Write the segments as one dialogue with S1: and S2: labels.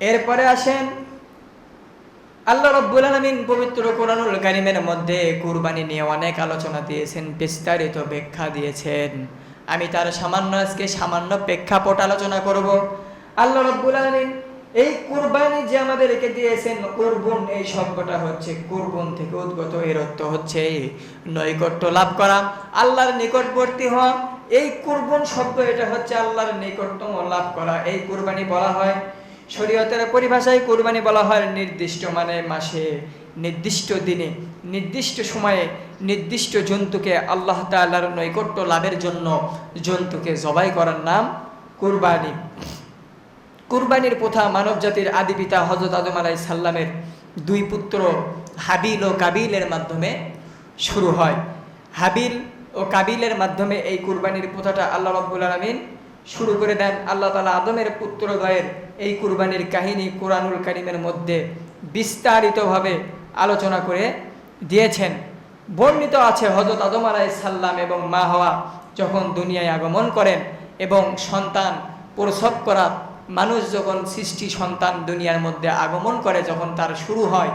S1: এরপরে আসেন, আল্লাহ রব্বুল আলমিন পবিত্র কোরআনুল কারিমের মধ্যে কুরবানি নিয়ে অনেক আলোচনা দিয়েছেন, বিস্তারিত ব্যাখ্যা দিয়েছেন। আমি তার সামান্য আজকে সামান্য প্রেক্ষাপট আলোচনা করব। আল্লাহ রব্বুল আলমিন এই কুরবানি যে আমাদেরকে দিয়েছেন, কুরবুন এই শব্দটা হচ্ছে, কুরবুন থেকে উদ্গত এর অর্থ হচ্ছে নৈকট্য লাভ করা, আল্লাহর নিকটবর্তী হওয়া। এই কুরবুন শব্দ এটা হচ্ছে আল্লাহর নিকটতম লাভ করা। এই কুরবানি বলা হয় শরীয়তের পরিভাষায় কোরবানি বলা হয় নির্দিষ্ট মানে মাসে, নির্দিষ্ট দিনে, নির্দিষ্ট সময়ে, নির্দিষ্ট জন্তুকে আল্লাহ তাআলার নৈকট্য লাভের জন্য জন্তুকে জবাই করার নাম কুরবানি। কুরবানির প্রথা মানব জাতির আদি পিতা হজরত আদম আলাই সাল্লামের দুই পুত্র হাবিল ও কাবিলের মাধ্যমে শুরু হয়। হাবিল ও কাবিলের মাধ্যমে এই কুরবানির প্রথাটা আল্লাহ রব্বুল আলমিন শুরু করে দেন। আল্লাহ তালা আদমের পুত্রদ্বয়ের এই কুরবানির কাহিনী কোরআনুল কারিমের মধ্যে বিস্তারিতভাবে আলোচনা করে দিয়েছেন। বর্ণিত আছে হজরত আদম আলাই সাল্লাম এবং মা হওয়া যখন দুনিয়ায় আগমন করেন এবং সন্তান প্রসব করা, মানুষ যখন সৃষ্টি সন্তান দুনিয়ার মধ্যে আগমন করে যখন তার শুরু হয়,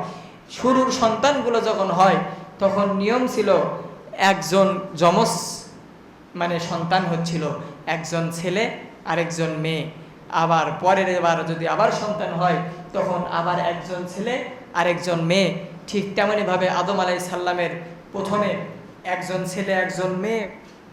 S1: শুরুর সন্তানগুলো যখন হয়, তখন নিয়ম ছিল একজন যমজ মানে সন্তান হচ্ছিল, একজন ছেলে, আরেকজন মেয়ে। আবার পরের এবার যদি আবার সন্তান হয়, তখন আবার একজন ছেলে, আরেকজন মেয়ে, ঠিক তেমনইভাবে আদম আলাই সাল্লামের প্রথমে একজন ছেলে, একজন মেয়ে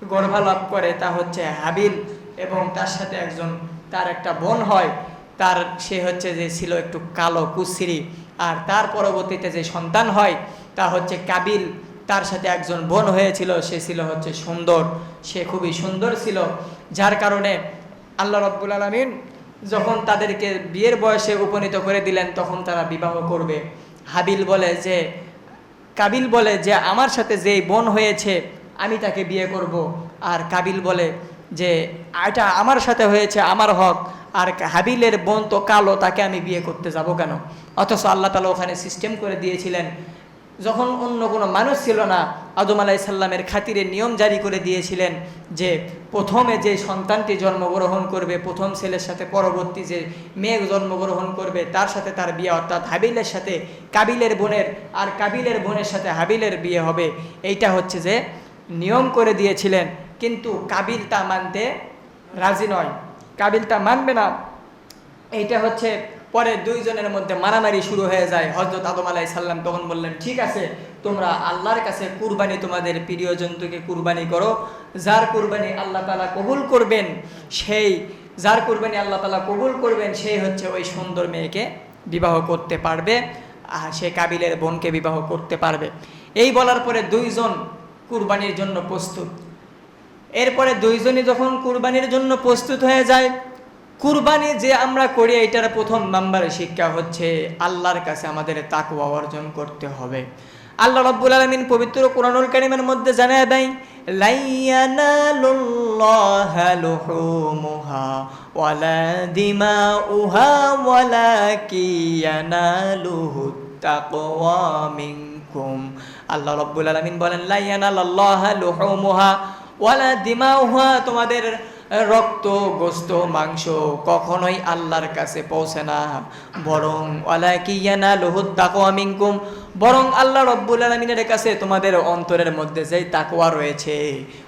S1: গর্ভালাভ করে, তা হচ্ছে হাবিল এবং তার সাথে একজন, তার একটা বোন হয়, তার, সে হচ্ছে যে ছিল একটু কালো কুসিরি আর তার পরবর্তীতে যে সন্তান হয়, তা হচ্ছে কাবিল। তার সাথে একজন বোন হয়েছিল, সে ছিল হচ্ছে সুন্দর, সে খুবই সুন্দর ছিল, যার কারণে আল্লাহ রব্বুল আলমিন যখন তাদেরকে বিয়ের বয়সে উপনীত করে দিলেন, তখন তারা বিবাহ করবে। হাবিল বলে যে, কাবিল বলে যে, আমার সাথে যেই বোন হয়েছে, আমি তাকে বিয়ে করব। আর কাবিল বলে যে, এটা আমার সাথে হয়েছে, আমার হক। আর হাবিলের বোন তো কালো, তাকে আমি বিয়ে করতে যাব কেন? অথচ আল্লাহ তালা ওখানে সিস্টেম করে দিয়েছিলেন যখন অন্য কোনো মানুষ ছিল না, আদম আলাহি সাল্লামের খাতিরে নিয়ম জারি করে দিয়েছিলেন যে প্রথমে যে সন্তানটি জন্মগ্রহণ করবে, প্রথম ছেলের সাথে পরবর্তী যে মেয়ে জন্মগ্রহণ করবে, তার সাথে তার বিয়ে, অর্থাৎ হাবিলের সাথে কাবিলের বোনের আর কাবিলের বোনের সাথে হাবিলের বিয়ে হবে। এইটা হচ্ছে যে নিয়ম করে দিয়েছিলেন, কিন্তু কাবিল তা মানতে রাজি নয়। কাবিল তা মানবে না। এইটা হচ্ছে পরে দুইজনের মধ্যে মারামারি শুরু হয়ে যায়। হজরত আদম আলাই সাল্লাম তখন বললেন, ঠিক আছে, তোমরা আল্লাহর কাছে কুরবানি তোমাদের প্রিয় জন্তুকে কুরবানি করো। যার কুরবানি আল্লাহ তালা কবুল করবেন, সেই, যার কুরবানি আল্লাহ তালা কবুল করবেন, সেই হচ্ছে ওই সুন্দর মেয়েকে বিবাহ করতে পারবে, আর সে কাবিলের বোনকে বিবাহ করতে পারবে। এই বলার পরে দুইজন কুরবানির জন্য প্রস্তুত। এরপরে দুইজনই যখন কুরবানির জন্য প্রস্তুত হয়ে যায় কুরবানি যে আমরা করি, এটার প্রথম নাম্বার শিক্ষা হচ্ছে আল্লাহর কাছে আমাদের তাকুয়া অর্জন করতে হবে। আল্লাহ রব্বুল আলমিন পবিত্র কোরআনুল কারিমের মধ্যে জানায় দেয় আল্লাহ বলেন লাইয়ানাল্লাহা লুহুমুহা ওয়ালা তোমাদের রক্ত, গোস্ত, মাংস কখনোই আল্লাহর কাছে পৌঁছে না। বরং অলাকিয়ানা লোহুদ তাকো আমিঙ্কুম বরং আল্লাহ রব্বুল আলমিনের কাছে তোমাদের অন্তরের মধ্যে যেই তাকোয়া রয়েছে,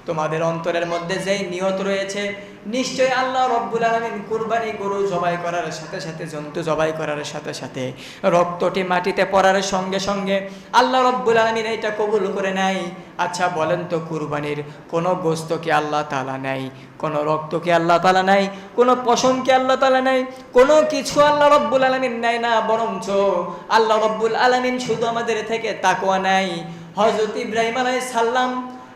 S1: তোমাদের অন্তরের মধ্যে যেই নিয়ত রয়েছে নিশ্চয় আল্লাহ রব্বুল আলমিন কুরবানি গরু জবাই করার সাথে সাথে, জন্তু জবাই করার সাথে সাথে, রক্তটি মাটিতে পড়ার সঙ্গে সঙ্গে আল্লাহ রব্বুল আলমিন এইটা কবুল করে নেয়। আচ্ছা বলেন তো, কুরবানির কোনো গোস্ত কি আল্লাহ তালা নেয়? কোনো রক্ত কি আল্লাহ তালা নেয়? কোনো পশম কি আল্লাহ তালা নেয়? কোনো কিছু আল্লাহ রব্বুল আলমিন নেয় না, বরঞ্চ আল্লাহ রব্বুল আলমিন শুধু আমাদের থেকে তাকোয়া নেয়। হজরত ইব্রাহিম আলাই সাল্লাম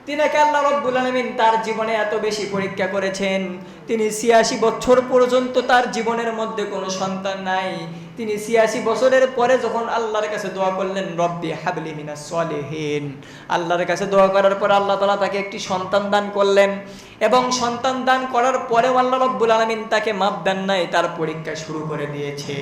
S1: তিনাকে আল্লাহ রব্বুল আলমিন তার জীবনে এত বেশি পরীক্ষা করেছেন। তিনি ছিয়াশি বছর পর্যন্ত তার জীবনের মধ্যে কোনো সন্তান নাই। তিনি ছিয়াশি বছরের পরে যখন আল্লাহর কাছে দোয়া করলেন, রব্বি হাবলি মিনা সলেহীন, আল্লাহর কাছে দোয়া করার পর আল্লাহ তালা তাকে একটি সন্তান দান করলেন। এবং সন্তান দান করার পরেও আল্লাহ রব্বুল আলমিন তাকে মাপ দেন নাই, তার পরীক্ষা শুরু করে দিয়েছে।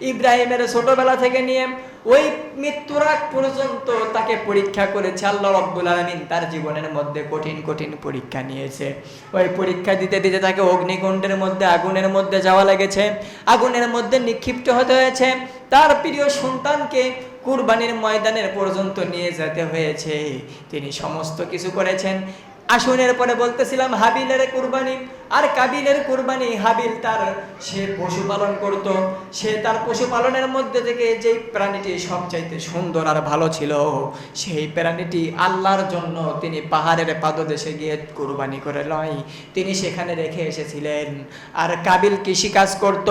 S1: ইব্রাহিমের ছোটবেলা থেকে নিয়ে ওই মৃত্যুর আগ পর্যন্ত তাকে পরীক্ষা করেছে আল্লাহ রব্বুল আলমিন, তার জীবনের মধ্যে কঠিন কঠিন পরীক্ষা নিয়েছে। ওই পরীক্ষা দিতে দিতে তাকে অগ্নিকুণ্ডের মধ্যে, আগুনের মধ্যে যাওয়া লেগেছে। আগুনের মধ্যে নিক্ষিপ্ত হতে হয়েছে। তার প্রিয় সন্তানকে কুরবানির ময়দানের পর্যন্ত নিয়ে যেতে হয়েছে। তিনি সমস্ত কিছু করেছেন। আসনের পরে বলতেছিলাম, হাবিলের কুরবানি। আর কাবিলের কুরবানি হাবিল তার, সে পশুপালন করত। সে তার পশুপালনের মধ্যে থেকে যেই প্রাণীটি সবচাইতে সুন্দর আর ভালো ছিল, সেই প্রাণীটি আল্লাহর জন্য তিনি পাহাড়ের পাদদেশে গিয়ে কুরবানি করে নয় তিনি সেখানে রেখে এসেছিলেন। আর কাবিল কৃষিকাজ করত।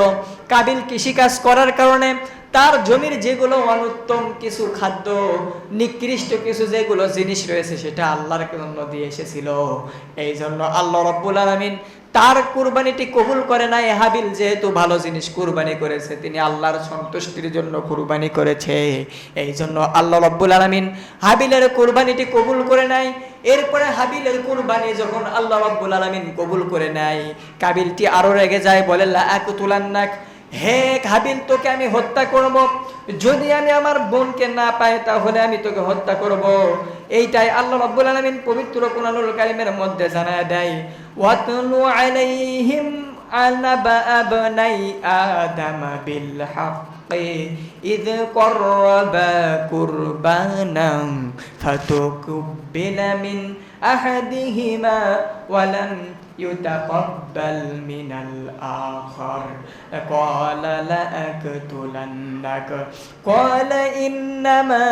S1: কাবিল কৃষিকাজ করার কারণে তার জমির যেগুলো অনুত্তম কিছু খাদ্য, নিকৃষ্ট কিছু যেগুলো জিনিস রয়েছে, সেটা আল্লাহর জন্য দিয়ে এসেছিল। এই জন্য আল্লাহ রব্বুল আলমিন তার কুরবানিটি কবুল করে নাই। হাবিল যেহেতু ভালো জিনিস কুরবানি করেছে, তিনি আল্লাহর সন্তুষ্টির জন্য কুরবানি করেছে। এই জন্য আল্লাহ রব্বুল আলমিন হাবিলের কুরবানিটি কবুল করে নাই। এরপরে হাবিলের কুরবানি যখন আল্লাহ রব্বুল আলমিন কবুল করে নেয় কাবিলটি আরও রেগে যায়, বলে, লা এক তুলান্নাক হে হাবিল তোকে আমি হত্যা করব যদি আমি আমার বোনকে না পাই তাহলে আমি তোকে হত্যা করব এইটাই আল্লাহ রাব্বুল আলামিন পবিত্র কুরআনুল কারীমের মধ্যে জানায় দেয় ওয়াতলু আলাইহিম আনাবা আবনাই আদম বিল হক إذ قربا قربانا فتقبل من أحدهما ولم يتقبل من الآخر قال لأقتلنك قال إنما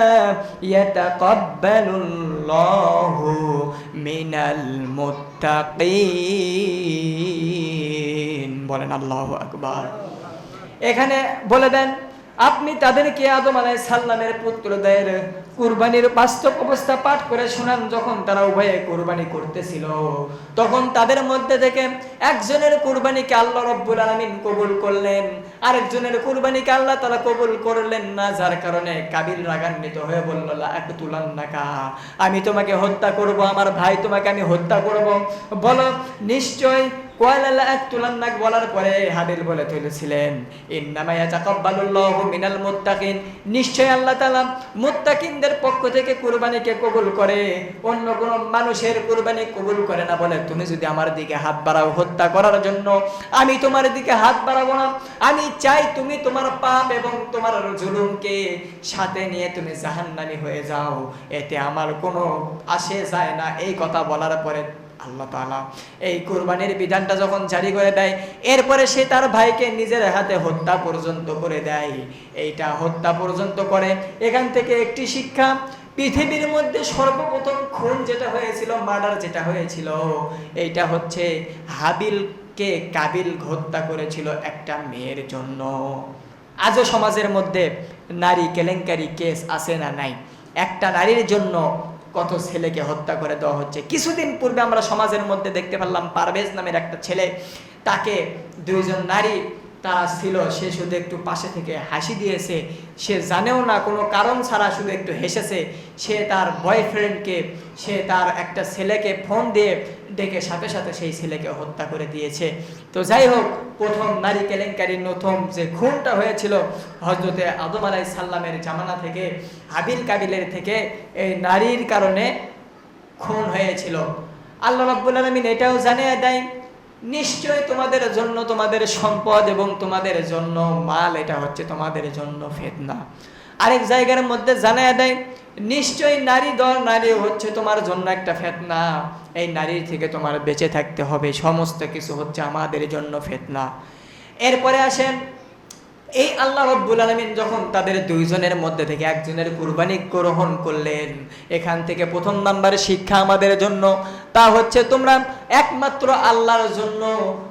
S1: يتقبل الله من المتقين বলেন আল্লাহ আকবার এখানে বলে দেন আপনি তাদেরকে আদম আলাই সাল্লামের পুত্রদের কুরবানির বাস্তব অবস্থা পাঠ করে শোনান, যখন তারা উভয়ে কুরবানি করতেছিল। তখন তাদের মধ্যে থেকে একজনের কুরবানিকে আল্লাহ রব্বুল আলমিন কবুল করলেন, আরেকজনের কুরবানিকে আল্লাহ তারা কবুল করলেন না, যার কারণে কাবিল রাগান্বিত হয়ে বলল এক তুলান নাকা আমি তোমাকে হত্যা করব, আমার ভাই তোমাকে আমি হত্যা করব। বলো, নিশ্চয় যদি আমার দিকে হাত বাড়াও হত্যা করার জন্য, আমি তোমার দিকে হাত বাড়াবো না। আমি চাই তুমি তোমার পাপ এবং তোমার জুলুমকে সাথে নিয়ে তুমি জাহান্নামী হয়ে যাও। এতে আমার কোনো আসে যায় না। এই কথা বলার পরে আল্লাহ তালা এই কোরবানির বিধানটা যখন জারি করে দেয়, এরপরে সে তার ভাইকে নিজের হাতে হত্যা পর্যন্ত করে দেয়। এইটা হত্যা পর্যন্ত করে। এখান থেকে একটি শিক্ষা, পৃথিবীর মধ্যে সর্বপ্রথম খুন যেটা হয়েছিল, মার্ডার যেটা হয়েছিল, এইটা হচ্ছে হাবিলকে কাবিল হত্যা করেছিল একটা মেয়ের জন্য। আজও সমাজের মধ্যে নারী কেলেঙ্কারি কেস আছে না নাই? একটা নারীর জন্য কত ছেলেকে হত্যা করে দেওয়া হচ্ছে। কিছুদিন পূর্বে আমরা সমাজের মধ্যে দেখতে পারলাম পারভেজ নামের একটা ছেলে, তাকে দুইজন নারী তারা ছিল, সে শুধু একটু পাশে থেকে হাসি দিয়েছে। সে জানেও না, কোনো কারণ ছাড়া শুধু একটু হেসেছে। সে তার বয়ফ্রেন্ডকে, সে তার একটা ছেলেকে ফোন দিয়ে ডেকে সাথে সাথে সেই ছেলেকে হত্যা করে দিয়েছে। তো যাই হোক, প্রথম নারী কেলেঙ্কারি নথম যে খুনটা হয়েছিল হজরতে আদম আলাই সাল্লামের জামানা থেকে হাবিল কাবিলের থেকে, এই নারীর কারণে খুন হয়েছিল। আল্লাহ রাব্বুল আলমিন এটাও জানিয়ে দেয় নিশ্চয় তোমাদের জন্য তোমাদের সম্পদ এবং তোমাদের জন্য মাল, এটা হচ্ছে তোমাদের জন্য ফেতনা। আরেক জায়গার মধ্যে জানায় দেয় নিশ্চয়ই নারী দল নারী হচ্ছে তোমার জন্য একটা ফেতনা। এই নারীর থেকে তোমার বেঁচে থাকতে হবে, সমস্ত কিছু হচ্ছে আমাদের জন্য ফেতনা। এরপরে আসেন এই আল্লাহ রব্বুল আলমিন যখন তাদের দুইজনের মধ্যে থেকে একজনের কুরবানি গ্রহণ করলেন, এখান থেকে প্রথম নাম্বার শিক্ষা আমাদের জন্য, তা হচ্ছে তোমরা একমাত্র আল্লাহর জন্য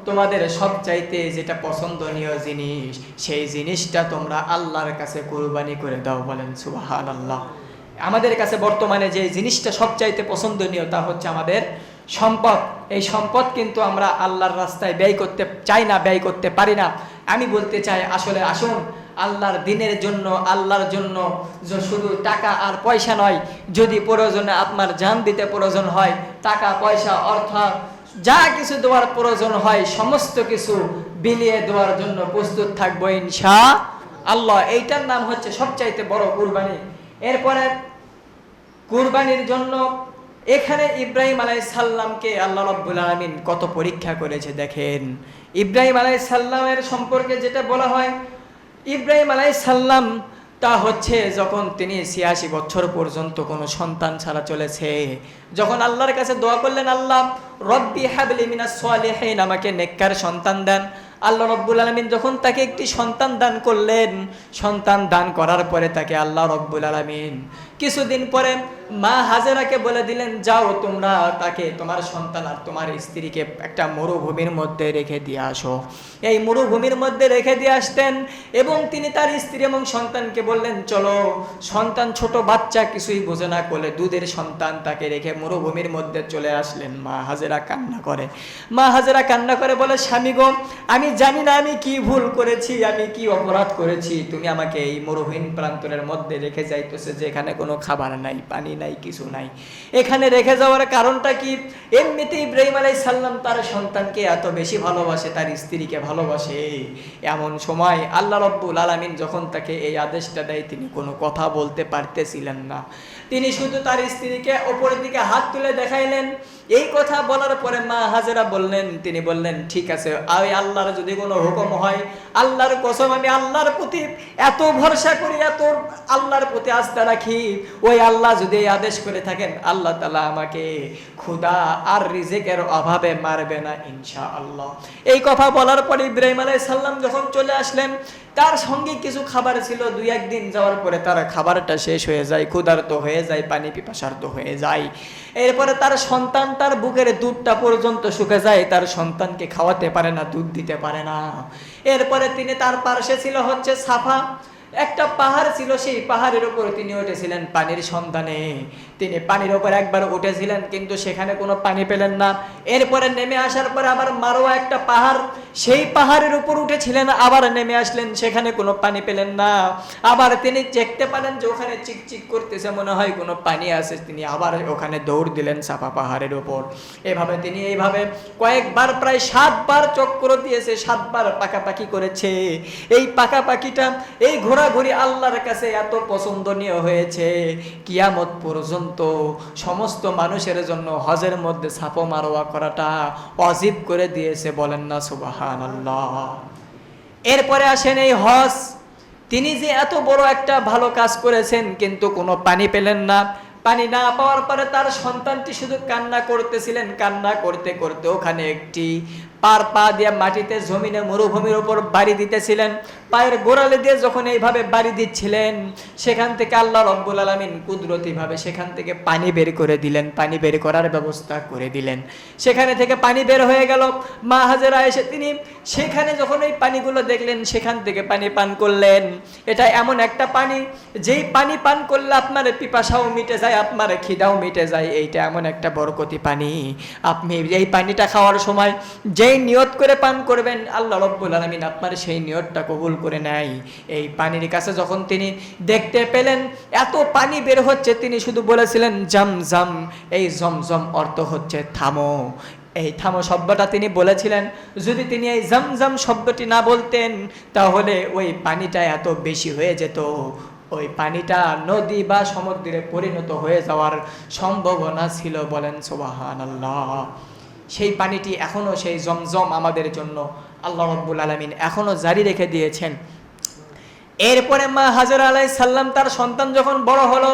S1: তোমাদের সবচাইতে যেটা পছন্দনীয় জিনিস, সেই জিনিসটা তোমরা আল্লাহর কাছে কুরবানি করে দাও বলেন সুবাহান আল্লাহ আমাদের কাছে বর্তমানে যে জিনিসটা সবচাইতে পছন্দনীয় তা হচ্ছে আমাদের সম্পদ। এই সম্পদ কিন্তু আমরা আল্লাহর রাস্তায় ব্যয় করতে চাই না, ব্যয় করতে পারি না। আমি বলতে চাই, আসলে আসুন, আল্লাহর দিনের জন্য, আল্লাহর জন্য শুধু টাকা আর পয়সা নয়, যদি প্রয়োজনে আপনার জান দিতে প্রয়োজন হয়, টাকা, পয়সা, অর্থ, যা কিছু দেওয়ার প্রয়োজন হয়, সমস্ত কিছু বিলিয়ে দেওয়ার জন্য প্রস্তুত থাকব ইনশা আল্লাহ, এইটার নাম হচ্ছে সবচাইতে বড় কুরবানি। এরপরে কুরবানির জন্য এখানে ইব্রাহিম আলাই সাল্লামকে আল্লাহ রব্বুল আলমিন কত পরীক্ষা করেছে দেখেন। ইব্রাহিম আলাই সাল্লামের সম্পর্কে যেটা বলা হয়, ইব্রাহিম আলাই সাল্লাম তা হচ্ছে যখন তিনি ছিয়াশি বছর পর্যন্ত কোনো সন্তান ছাড়া চলেছে। যখন আল্লাহর কাছে দোয়া করলেন, আল্লাহ, রব্বি হাবলি মিনাস সালিহিন আমাকে নেককার সন্তান দেন। আল্লাহ রব্বুল আলমিন যখন তাকে একটি সন্তান দান করলেন, সন্তান দান করার পরে তাকে আল্লাহ রব্বুল আলমিন, কিছুদিন পরে মা হাজেরাকে বলে দিলেন, যাও তোমরা তাকে, তোমার সন্তান আর তোমার স্ত্রীকে একটা মরুভূমির মধ্যে রেখে দিয়ে আসো। এই মরুভূমির মধ্যে রেখে দিয়ে আসতেন এবং তিনি তার স্ত্রী এবং সন্তানকে বললেন, চলো, সন্তান ছোট বাচ্চা কিছুই বোঝে না করলে দুধের সন্তান তাকে রেখে মরুভূমির মধ্যে চলে আসলেন। মা হাজেরা কান্না করে। মা হাজেরা কান্না করে বলে, স্বামী গো, আমি জানি না আমি কি ভুল করেছি, আমি কি অপরাধ করেছি। তুমি আমাকে এই মরুহীন প্রান্তরের মধ্যে রেখে যাইতেছে যে এখানে কোনো খাবার নাই, পানি নাই, কিছু নাই। এখানে রেখে যাওয়ার কারণটা কি? এমনিতে ইব্রাহিম আলাই সাল্লাম তার সন্তানকে এত বেশি ভালোবাসে, তার স্ত্রীকে ভালোবাসে। এমন সময় আল্লাহ রব্বুল আলমিন যখন তাকে এই আদেশটা দেয়, তিনি কোনো কথা বলতে পারতেছিলেন না। তিনি শুধু তার স্ত্রীকে ওপরের দিকে হাত তুলে দেখাইলেন। এই কথা বলার পরে মা হাজেরা বললেন, তিনি বললেন, ঠিক আছে ওই আল্লাহর যদি কোনো হুকুম হয়, আল্লাহর কসম, আমি আল্লাহর প্রতি এত ভরসা করি, এত আল্লাহর প্রতি আস্থা রাখি, ওই আল্লাহ যদি আদেশ করে থাকেন, আল্লাহ তালা আমাকে ক্ষুদা আর রিজেকের অভাবে মারবে না ইনশা আল্লাহ এই কথা বলার পরে ইব্রাহিম আলাই সাল্লাম যখন চলে আসলেন, তার সঙ্গে কিছু খাবার ছিল, দুই একদিন যাওয়ার পরে তার খাবারটা শেষ হয়ে যায়, ক্ষুধার্ত হয়ে যায়, পানি পিপাসার্ত হয়ে যায়। এরপরে তার সন্তান তার বুকের দুধটা পর্যন্ত শুকে যায়, তার সন্তানকে খাওয়াতে পারে না, দুধ দিতে পারে না। এরপরে তিনি তার পার্শ্বে ছিল হচ্ছে সাফা। একটা পাহাড় ছিল, সেই পাহাড়ের উপর তিনি উঠেছিলেন পানির সন্ধানে। তিনি পানির ওপর একবার উঠেছিলেন, কিন্তু সেখানে কোনো পানি পেলেন না। এরপরে নেমে আসার পরে আবার মারোয়া একটা পাহাড়, সেই পাহাড়ের উপর উঠেছিলেন, আবার নেমে আসলেন, সেখানে কোনো পানি পেলেন না। আবার তিনি দেখতে পেলেন যে ওখানে চিকচিক করতেছে, মনে হয় কোনো পানি আছে। তিনি আবার ওখানে দৌড় দিলেন সাফা পাহাড়ের উপর। এভাবে তিনি এইভাবে কয়েকবার, প্রায় সাতবার চক্র দিয়েছে, সাতবার পাকাপাকি করেছে। এই পাকাপাকিটা, এই ঘোরাঘুরি আল্লাহর কাছে এত পছন্দনীয় হয়েছে। কিয়ামত পর্যন্ত সমস্ত মানুষের জন্য হজের মধ্যে সাপো মারোয়া করাটা অজীব করে দিয়েছে বলেন না সুবাহান আল্লাহ এরপরে আসেন এই হজ। তিনি যে এত বড় একটা ভালো কাজ করেছেন, কিন্তু কোনো পানি পেলেন না। পানি না পাওয়ার পরে তার সন্তানটি শুধু কান্না করতেছিলেন, কান্না করতে করতে ওখানে একটি পার পা দিয়ে মাটিতে জমিনে মরুভূমির উপর বাড়ি দিতেছিলেন। পায়ের গোড়ালে দিয়ে যখন এইভাবে বাড়ি দিচ্ছিলেন, সেখান থেকে আল্লাহ রব্বুল আলমিন কুদরতিভাবে সেখান থেকে পানি বের করে দিলেন, পানি বের করার ব্যবস্থা করে দিলেন। সেখানে থেকে পানি বের হয়ে গেল। মা হাজেরা এসে তিনি সেখানে যখন ওই পানিগুলো দেখলেন, সেখান থেকে পানি পান করলেন। এটা এমন একটা পানি, যেই পানি পান করলে আপনার পিপাসাও মিটে যায়, আপনার খিদাও মিটে যায়। এইটা এমন একটা বরকতি পানি। আপনি এই পানিটা খাওয়ার সময় যেই নিয়ত করে পান করবেন, আল্লাহ রব্বুল আলমিন আপনার সেই নিয়তটা কবুল করে নেয়। এই পানির কাছে যখন তিনি দেখতে পেলেন, এত পানি বের হচ্ছে, তিনি শুধু বলেছিলেন, জাম জাম, এই জমজম অর্থ হচ্ছে থামো। এই থামো শব্দটা তিনি বলেছিলেন। যদি তিনি এই জমজম শব্দটি না বলতেন, তাহলে ওই পানিটা এত বেশি হয়ে যেত। ওই পানিটা নদী বা সমুদ্রে পরিণত হয়ে যাওয়ার সম্ভাবনা ছিল বলেন সোবাহান আল্লাহ সেই পানিটি এখনও সেই জমজম আমাদের জন্য আল্লাহ রব্বুল আলমিন এখনও জারি রেখে দিয়েছেন। এরপরে মা হাজার আলাই সাল্লাম তার সন্তান যখন বড় হলো,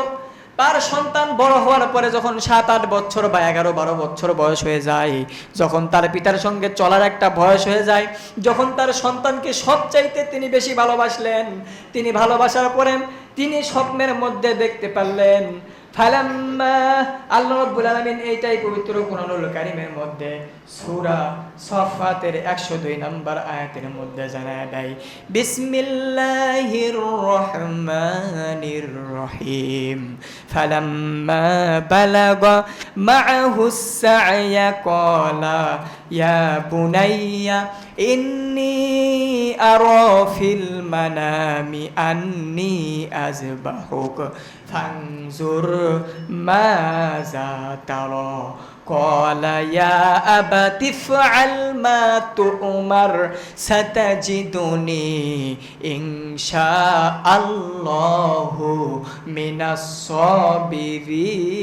S1: তার সন্তান বড় হওয়ার পরে যখন সাত আট বছর বা এগারো বারো বছর বয়স হয়ে যায়, যখন তার পিতার সঙ্গে চলার একটা বয়স হয়ে যায়, যখন তার সন্তানকে সব চাইতে তিনি বেশি ভালোবাসলেন, তিনি ভালোবাসার পরে তিনি স্বপ্নের মধ্যে দেখতে পারলেন ফালাম্মা, আল্লাহ রাব্বুল আলামিন এইটাই পবিত্র কোরআনুল কারীমের মধ্যে সূরা সফাতের 102 নম্বর আয়াতের মধ্যে জানায় দেয়, বিসমিল্লাহির রহমানির রহিম। ফালাম্মা বালাগা মাআহু সা'য়া, ক্বালা يا بني إني أرى في المنام أني أذبحك فانظر ماذا ترى قال يا أبت افعل ما تؤمر ستجدني إن شاء الله من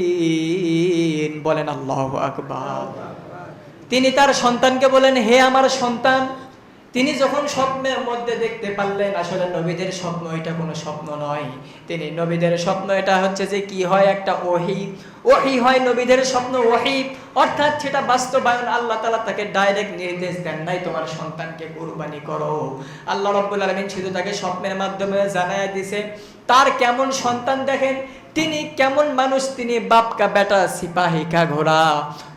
S1: الصابرين بولن الله أكبر তিনি তার সন্তানকে বলেন হে আমার সন্তান, তিনি যখন স্বপ্নের মধ্যে দেখতে পারলেন, আসলে নবীদের স্বপ্ন এটা কোনো স্বপ্ন নয়। তিনি নবীদের স্বপ্ন এটা হচ্ছে যে কি হয় একটা ওহি। ওহি হয় নবীদের স্বপ্ন ওহি। অর্থাৎ সেটা বাস্তবায়ন আল্লাহ তালা তাকে ডাইরেক্ট নির্দেশ দেন নাই, তোমার সন্তানকে কুরবানি করো। আল্লাহ রব্বুল আলমিন শুধু তাকে স্বপ্নের মাধ্যমে জানায় দিছে, তার কেমন সন্তান দেখেন? তিনি কেমন মানুষ? তিনি বাপকা বেটা, সিপাহী কা ঘোড়া।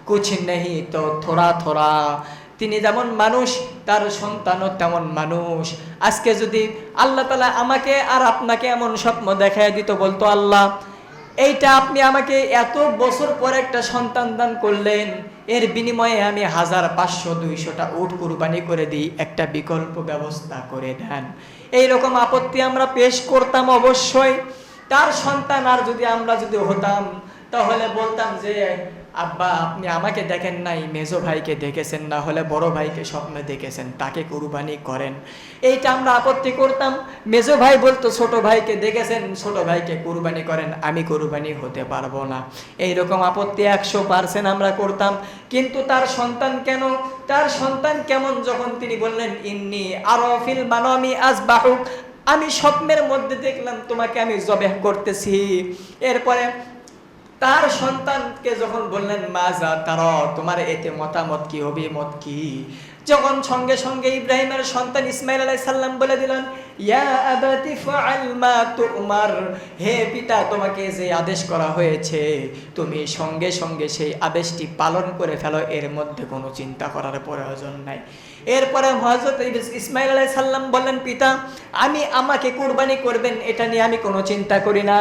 S1: কুছ নেই তো থোড়া থোড়া। তিনি যেমন মানুষ, তার সন্তানও তেমন মানুষ। আজকে যদি আল্লাহ তালা আমাকে আর আপনাকে এমন স্বপ্ন দেখায় দিত, বলতো আল্লাহ, এইটা আপনি আমাকে এত বছর পর একটা সন্তান দান করলেন, এর বিনিময়ে আমি হাজার পাঁচশো, দুইশোটা উট কুরবানি করে দিই, একটা বিকল্প ব্যবস্থা করে দেন। এইরকম আপত্তি আমরা পেশ করতাম অবশ্যই। তার সন্তান আর যদি আমরা যদি হতাম, তাহলে বলতাম যে আব্বা, আপনি আমাকে দেখেন নাই, মেজো ভাইকে দেখেছেন না, হলে বড় ভাইকে স্বপ্নে দেখেছেন, তাকে কুরবানি করেন। এইটা আমরা আপত্তি করতাম। মেজো ভাই বলতো, ছোট ভাইকে দেখেছেন, ছোট ভাইকে কুরবানি করেন, আমি কুরবানি হতে পারব না। এইরকম আপত্তি একশো পার্সেন্ট আমরা করতাম। কিন্তু তার সন্তান কেন? তার সন্তান কেমন যখন তিনি বললেন, ইন্নি আরফিল মানমি আজ বাহুক আমি স্বপ্নের মধ্যে দেখলাম, তোমাকে আমি জবেহ করতেছি। এরপরে তার সন্তানকে যখন বললেন, মা যা তার তোমার এতে মতামত কি, অভিমত কি? যখন সঙ্গে সঙ্গে ইব্রাহিমের সন্তান ইসমাইল আলাই সাল্লাম বলে দিলেন, ইয়া হে পিতা, তোমাকে যে আদেশ করা হয়েছে, তুমি সঙ্গে সঙ্গে সেই আদেশটি পালন করে ফেলো, এর মধ্যে কোনো চিন্তা করার প্রয়োজন নাই। এরপরে হজরত ইসমাইল আলাই সাল্লাম বললেন, পিতা, আমি আমাকে কুরবানি করবেন, এটা নিয়ে আমি কোনো চিন্তা করি না।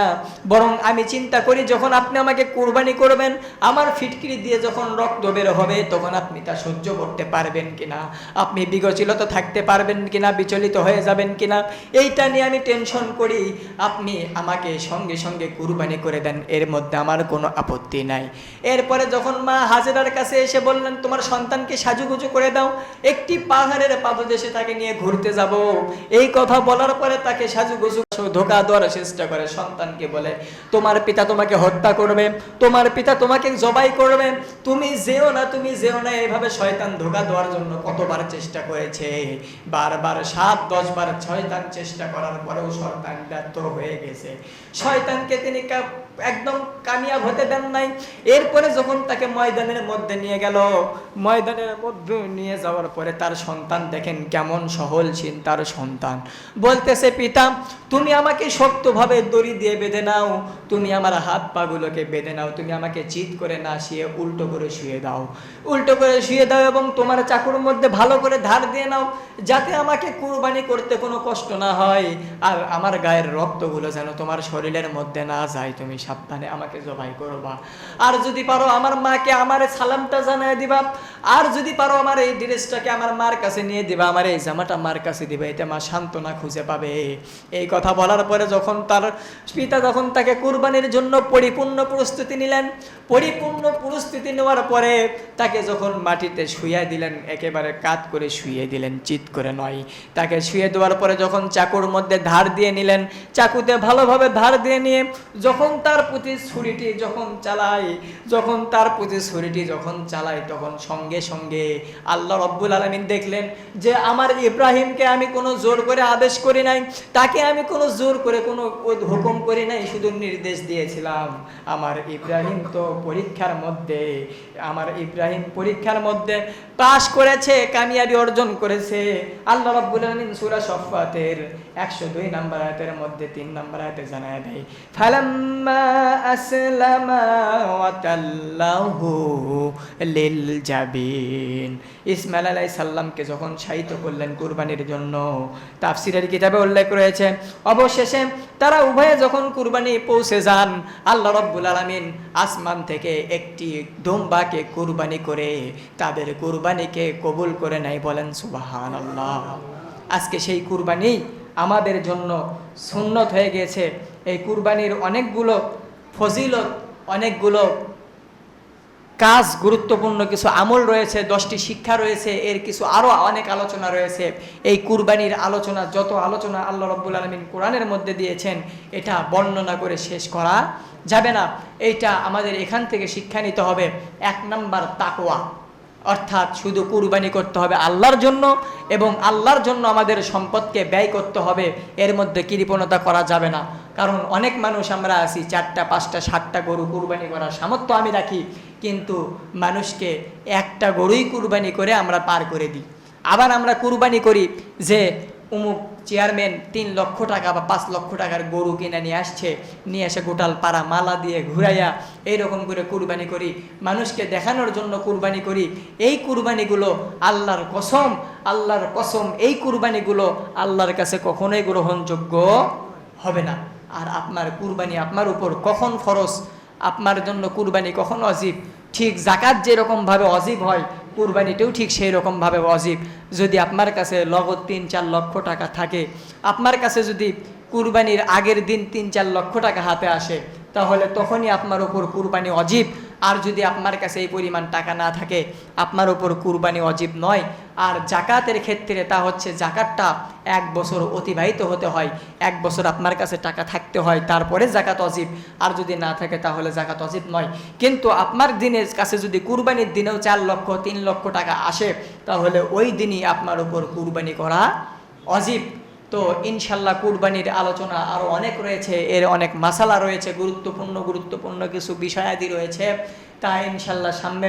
S1: বরং আমি চিন্তা করি, যখন আপনি আমাকে কুরবানি করবেন, আমার ফিটকিরি দিয়ে যখন রক্ত বের হবে, তখন আপনি তা সহ্য করতে পারবেন কিনা? আপনি বিগচিলত থাকতে পারবেন কিনা? বিচলিত হয়ে যাবেন কিনা? এইটা নিয়ে আমি টেনশন করি। আপনি আমাকে সঙ্গে সঙ্গে কুরবানি করে দেন, এর মধ্যে আমার কোনো আপত্তি নাই। এরপরে যখন মা হাজেরার কাছে এসে বললেন, তোমার সন্তানকে সাজুগুজু করে দাও, একটি পাহাড়ের পাদদেশে তাকে নিয়ে ঘুরতে যাব। এই কথা বলার পরে তাকে সাজুগুজু ধোকা দেওয়ার চেষ্টা করে, সন্তানকে বলে, তোমার পিতা তোমাকে হত্যা করবে, তোমার পিতা তোমাকে জবাই করবে, তুমি যেও না, তুমি যেও না। এভাবে শয়তান ধোকা দেওয়ার জন্য কতবার চেষ্টা করেছে। বারবার সাত দশ বার শয়তান চেষ্টা করার পরেও শয়তান ব্যর্থ হয়ে গেছে। শয়তানকে তিনি একদম কামিয়াব হতে দেন নাই। এরপরে যখন তাকে ময়দানের মধ্যে নিয়ে গেল, ময়দানের মধ্যে নিয়ে যাওয়ার পরে তার সন্তান দেখেন কেমন সহল তার সন্তান। বলতেছে, পিতা তুমি আমাকে শক্তভাবে দড়ি দিয়ে বেঁধে নাও। তুমি আমার হাত পাগুলোকে বেঁধে নাও। তুমি আমাকে চিৎ করে না শুয়ে উল্টো করে শুয়ে দাও। উল্টো করে শুয়ে দাও এবং তোমার চাকুর মধ্যে ভালো করে ধার দিয়ে নাও যাতে আমাকে কুরবানি করতে কোনো কষ্ট না হয়। আর আমার গায়ের রক্তগুলো যেন তোমার শরীরের মধ্যে না যায়। তুমি সাবধানে আমাকে জবাই করবা। আর যদি পারো আমার মাকে আমার সালামটা জানায় দিবা। আর যদি পারো আমার এই ড্রেসটাকে আমার মার কাছে নিয়ে দিবা। আমার এই জামাটা মার কাছে দিবা। এতে মা সান্ত্বনা খুঁজে পাবে। এই কথা বলার পরে যখন তার পিতা যখন তাকে কুরবানির জন্য পরিপূর্ণ প্রস্তুতি নিলেন, পরিপূর্ণ প্রস্তুতি নেওয়ার পরে তাকে যখন মাটিতে শুয়ে দিলেন, একেবারে কাত করে শুয়ে দিলেন, চিত করে নয়। তাকে শুয়ে দেওয়ার পরে যখন চাকুর মধ্যে ধার দিয়ে নিলেন, চাকুতে ভালোভাবে ধার দিয়ে নিয়ে যখন তার প্রতি ছুরিটি যখন চালায়, যখন তার প্রতি ছুরিটি যখন চালায়, তখন সঙ্গে সঙ্গে আল্লাহ রব্বুল আলমিন দেখলেন যে, আমার ইব্রাহিমকে আমি কোনো জোর করে আদেশ করি নাই। তাকে আমি কোনো জোর করে, কোনো হুকুম করি নাই, শুধু নির্দেশ দিয়েছিলাম, আমার ইব্রাহিম তো পরীক্ষার মধ্যে, আমার ইব্রাহিম পরীক্ষার মধ্যে পাশ করেছে, কামিয়াবি অর্জন করেছে। আল্লাহ রাব্বুল আলামিন সূরা সফফাতের 102 নম্বর আয়াতের মধ্যে 3 নম্বর আয়াতে জানায় দেয়, ফালাম্মা আসলামা ওয়া লিল জাবিন। ইসমাইল আলাইহিস সালামকে যখন শায়িত করলেন কুরবানির জন্য, তাফসিরের কিতাবে উল্লেখ রয়েছে, অবশেষে তারা উভয়ে যখন কুরবানি পৌঁছে যান, আল্লাহ রব্বুল আলমিন আসমান থেকে একটি দোম্বাকে কুরবানি করে তাদের কুরবানিকে কবুল করে নাই বলেন সুবাহান আল্লাহ আজকে সেই কুরবানি আমাদের জন্য সুন্নত হয়ে গেছে। এই কুরবানির অনেকগুলো ফজিলত, অনেকগুলো কাজ, গুরুত্বপূর্ণ কিছু আমল রয়েছে, দশটি শিক্ষা রয়েছে, এর কিছু আরও অনেক আলোচনা রয়েছে। এই কুরবানির আলোচনা, যত আলোচনা আল্লাহ রব্বুল আলমিন কোরআনের মধ্যে দিয়েছেন, এটা বর্ণনা করে শেষ করা যাবে না। এইটা আমাদের এখান থেকে শিক্ষা নিতে হবে। এক নাম্বার তাকোয়া অর্থাৎ শুধু কুরবানি করতে হবে আল্লাহর জন্য এবং আল্লাহর জন্য আমাদের সম্পদকে ব্যয় করতে হবে, এর মধ্যে কৃপণতা করা যাবে না। কারণ অনেক মানুষ আমরা আছি, চারটা, পাঁচটা, সাতটা গরু কুরবানি করার সামর্থ্য আমি রাখি, কিন্তু মানুষকে একটা গরুই কুরবানি করে আমরা পার করে দিই। আবার আমরা কুরবানি করি যে উমুক চেয়ারম্যান তিন লক্ষ টাকা বা পাঁচ লক্ষ টাকার গরু কিনে নিয়ে আসছে, নিয়ে এসে গোটাল পাড়া মালা দিয়ে ঘুরাইয়া এইরকম করে কুরবানি করি, মানুষকে দেখানোর জন্য কুরবানি করি, এই কুরবানিগুলো আল্লাহর কসম আল্লাহর কসম, এই কুরবানিগুলো আল্লাহর কাছে কখনোই গ্রহণযোগ্য হবে না। আর আপনার কুরবানি আপনার উপর কখন ফরজ? আপনার জন্য কুরবানি কখন অজীব? ঠিক জাকাত যেরকমভাবে অজীব হয় কুরবানিতেও ঠিক সেই রকমভাবে অজীব যদি আপনার কাছে লগত তিন, চার লক্ষ টাকা থাকে, আপনার কাছে যদি কুরবানির আগের দিন তিন, চার লক্ষ টাকা হাতে আসে, তাহলে তখনই আপনার ওপর কুরবানি অজীব আর যদি আপনার কাছে এই পরিমাণ টাকা না থাকে, আপনার ওপর কুরবানি অজীব নয়। আর জাকাতের ক্ষেত্রে তা হচ্ছে জাকাতটা এক বছর অতিবাহিত হতে হয়, এক বছর আপনার কাছে টাকা থাকতে হয়, তারপরে জাকাত অজীব। আর যদি না থাকে তাহলে জাকাত অজীব নয়। কিন্তু আপনার দিনের কাছে যদি কুরবানির দিনেও চার লক্ষ, তিন লক্ষ টাকা আসে, তাহলে ওই দিনই আপনার উপর কুরবানি করা অজীব। তো ইনশাল্লাহ কুরবানির আলোচনা আরও অনেক রয়েছে, এর অনেক মাসালা রয়েছে, গুরুত্বপূর্ণ গুরুত্বপূর্ণ কিছু বিষয়াদি রয়েছে। তা ইনশাল্লাহ সামনে